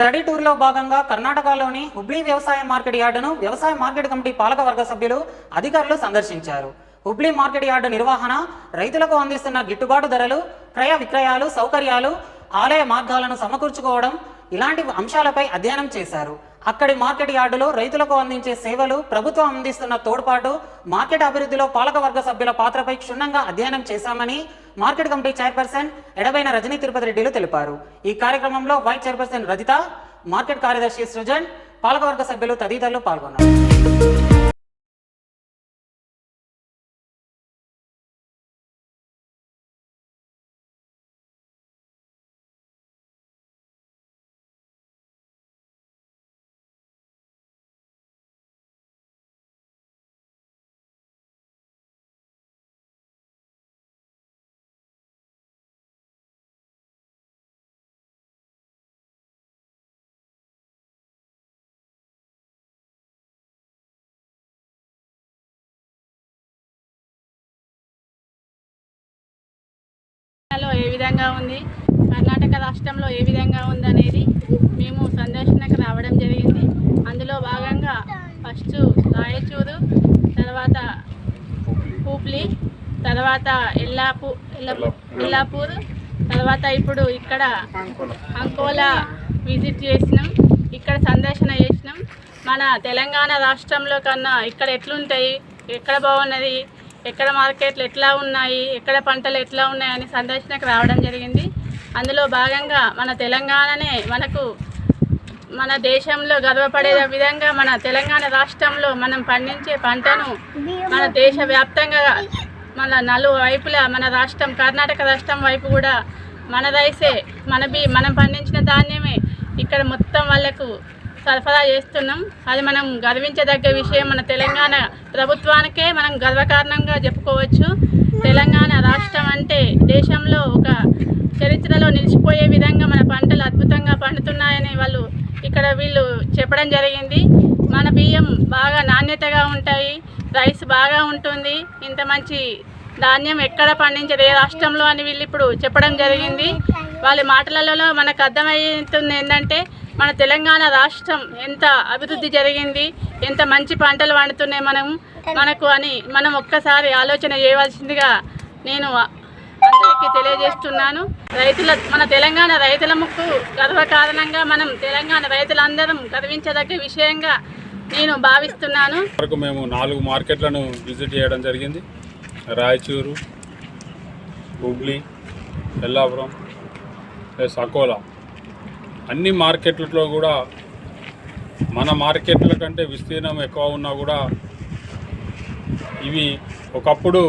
Study టూర్లో భాగంగా కర్ణాటకలోని హుబ్లీ వ్యవసాయ మార్కెట్ యార్డును వ్యవసాయ మార్కెట్ కమిటీ పాలకవర్గ సభ్యులు అధికారులు సందర్శించారు. హుబ్లీ మార్కెట్ యార్డు నిర్వహణ రైతులకు అందిస్తున్న గిట్టుబాటు ధరలు క్రయ విక్రయాలు సౌకర్యాలు ఆలయ మార్గాలను సమకూర్చుకోవడం ఇలాంటి అంశాలపై అధ్యయనం చేశారు. అక్కడి మార్కెట్ యార్డులో రైతులకు అందించే సేవలు ప్రభుత్వం అందిస్తున్న తోడ్పాటు మార్కెట్ అభివృద్ధిలో పాలకవర్గ సభ్యుల పాత్రపై క్షుణ్ణంగా అధ్యయనం చేశామని మార్కెట్ కమిటీ చైర్పర్సన్ ఎడబైన రజనీ తిరుపతి రెడ్డిలు తెలిపారు. ఈ కార్యక్రమంలో వైస్ చైర్పర్సన్ రజిత మార్కెట్ కార్యదర్శి సృజన్ పాలకవర్గ సభ్యులు తదితరులు పాల్గొన్నారు. విధంగా ఉంది. కర్ణాటక రాష్ట్రంలో ఏ విధంగా ఉంది అనేది మేము సందర్శనకు రావడం జరిగింది. అందులో భాగంగా ఫస్ట్ రాయచూరు తర్వాత హూప్లీ తర్వాత ఎల్లాపూ- ఎల్లాపూర్ తర్వాత ఇప్పుడు ఇక్కడ అంకోలా విజిట్ చేసినాం. ఇక్కడ సందర్శన చేసినాం. మన తెలంగాణ రాష్ట్రంలో కన్నా ఇక్కడ ఎట్లుంటాయి ఎక్కడ బాగున్నది ఎక్కడ మార్కెట్లు ఎట్లా ఉన్నాయి ఎక్కడ పంటలు ఎట్లా ఉన్నాయని సందర్శనకు రావడం జరిగింది. అందులో భాగంగా మన తెలంగాణనే మనకు మన దేశంలో గర్వపడే విధంగా మన తెలంగాణ రాష్ట్రంలో మనం పండించే పంటను మన దేశ వ్యాప్తంగా మన నలు వైపులా మన రాష్ట్రం కర్ణాటక రాష్ట్రం వైపు కూడా మన రైసే మన బి మనం పండించిన ధాన్యమే. ఇక్కడ మొత్తం వాళ్ళకు సరఫరా చేస్తున్నాం. అది మనం గర్వించదగ్గ విషయం మన తెలంగాణ ప్రభుత్వానికే మనం గర్వకారణంగా చెప్పుకోవచ్చు. తెలంగాణ రాష్ట్రం అంటే దేశంలో ఒక చరిత్రలో నిలిచిపోయే విధంగా మన పంటలు అద్భుతంగా పండుతున్నాయని వాళ్ళు ఇక్కడ వీళ్ళు చెప్పడం జరిగింది. మన బియ్యం బాగా నాణ్యతగా ఉంటాయి. రైస్ బాగా ఉంటుంది. ఇంత మంచి ధాన్యం ఎక్కడ పండించదు ఏ రాష్ట్రంలో అని వీళ్ళు ఇప్పుడు చెప్పడం జరిగింది. వాళ్ళ మాటలలో మనకు అర్థమవుతుంది ఏంటంటే మన తెలంగాణ రాష్ట్రం ఎంత అభివృద్ధి జరిగింది ఎంత మంచి పంటలు పండుతున్నాయి మనం మనకు అని మనం ఒక్కసారి ఆలోచన చేయవలసిందిగా నేను అందరికీ తెలియజేస్తున్నాను. రైతుల మన తెలంగాణ రైతుల ముక్కు గర్వకారణంగా మనం తెలంగాణ రైతులందరం గర్వించదగ్గ విషయంగా నేను భావిస్తున్నాను. వరకు మేము నాలుగు మార్కెట్లను విజిట్ చేయడం జరిగింది. రాయచూరు హుబ్లీ ఎల్లాపురం ప్లస్ అకోలా అన్ని మార్కెట్లలో కూడా మన మార్కెట్ల కంటే విస్తీర్ణం ఎక్కువ ఉన్నా కూడా ఇవి ఒకప్పుడు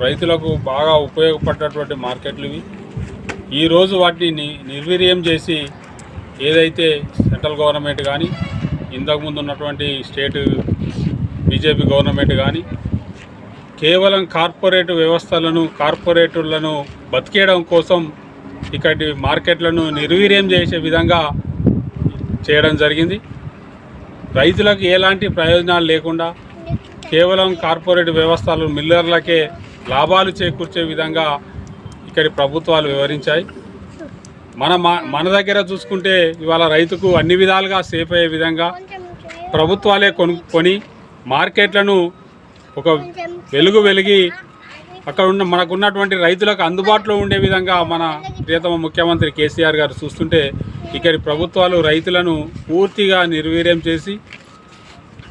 రైతులకు బాగా ఉపయోగపడ్డటువంటి మార్కెట్లు ఇవి. ఈరోజు వాటిని నిర్వీర్యం చేసి ఏదైతే సెంట్రల్ గవర్నమెంట్ కానీ ఇంతకుముందు ఉన్నటువంటి స్టేట్ బీజేపీ గవర్నమెంట్ కానీ కేవలం కార్పొరేట్ వ్యవస్థలను కార్పొరేటర్లను బతికేయడం కోసం ఇక్కడి మార్కెట్లను నిర్వీర్యం చేసే విధంగా చేయడం జరిగింది. రైతులకు ఎలాంటి ప్రయోజనాలు లేకుండా కేవలం కార్పొరేట్ వ్యవస్థలు మిల్లర్లకే లాభాలు చేకూర్చే విధంగా ఇక్కడి ప్రభుత్వాలు వివరించాయి మన మన దగ్గర చూసుకుంటే ఇవాళ రైతుకు అన్ని విధాలుగా సేఫ్ అయ్యే విధంగా ప్రభుత్వాలే కొనుక్కొని మార్కెట్లను ఒక వెలుగు వెలిగి అక్కడ ఉన్న మనకున్నటువంటి రైతులకు అందుబాటులో ఉండే విధంగా మన ప్రియతమ ముఖ్యమంత్రి కేసీఆర్ గారు చూస్తుంటే ఇక్కడి ప్రభుత్వాలు రైతులను పూర్తిగా నిర్వీర్యం చేసి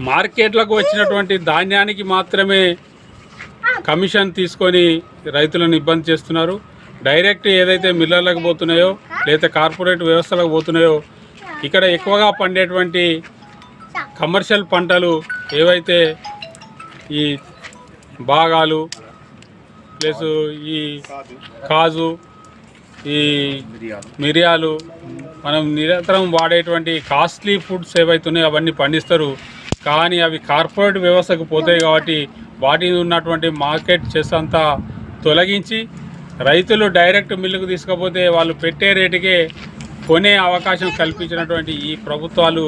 మార్కెట్లకు వచ్చినటువంటి ధాన్యానికి మాత్రమే కమిషన్ తీసుకొని రైతులను ఇబ్బంది చేస్తున్నారు. డైరెక్ట్ ఏదైతే మిల్లర్లకు పోతున్నాయో లేదా కార్పొరేట్ వ్యవస్థలకు పోతున్నాయో ఇక్కడ ఎక్కువగా పండేటువంటి కమర్షియల్ పంటలు ఏవైతే ఈ బాగాలు ప్లస్ ఈ కాజు ఈ మిరియాలు మనం నిరంతరం వాడేటువంటి కాస్ట్లీ ఫుడ్స్ ఏవైతున్నాయో అవన్నీ పండిస్తారు. కానీ అవి కార్పొరేట్ వ్యవస్థకు పోతాయి కాబట్టి వాటి ఉన్నటువంటి మార్కెట్ చెస్ అంతా తొలగించి రైతులు డైరెక్ట్ మిల్లుకు తీసుకపోతే వాళ్ళు పెట్టే రేటుకే కొనే అవకాశం కల్పించినటువంటి ఈ ప్రభుత్వాలు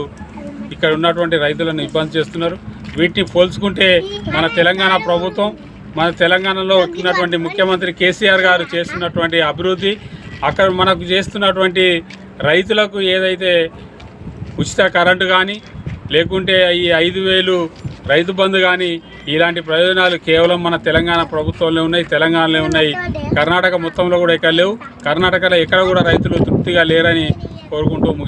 ఇక్కడ ఉన్నటువంటి రైతులను ఇబ్బంది చేస్తున్నారు. వీటిని పోల్చుకుంటే మన తెలంగాణ ప్రభుత్వం మన తెలంగాణలో ఉన్నటువంటి ముఖ్యమంత్రి కేసీఆర్ గారు చేస్తున్నటువంటి అభివృద్ధి అక్కడ మనకు చేస్తున్నటువంటి రైతులకు ఏదైతే ఉచిత కరెంటు కానీ లేకుంటే ఈ ఐదు వేలు రైతు బంధు కానీ ఇలాంటి ప్రయోజనాలు కేవలం మన తెలంగాణ ప్రభుత్వంలో ఉన్నాయి తెలంగాణలో ఉన్నాయి. కర్ణాటక మొత్తంలో కూడా ఇక్కడ లేవు. కర్ణాటకలో ఎక్కడ కూడా రైతులు తృప్తిగా లేరని కోరుకుంటూ ముగిస్తున్నాను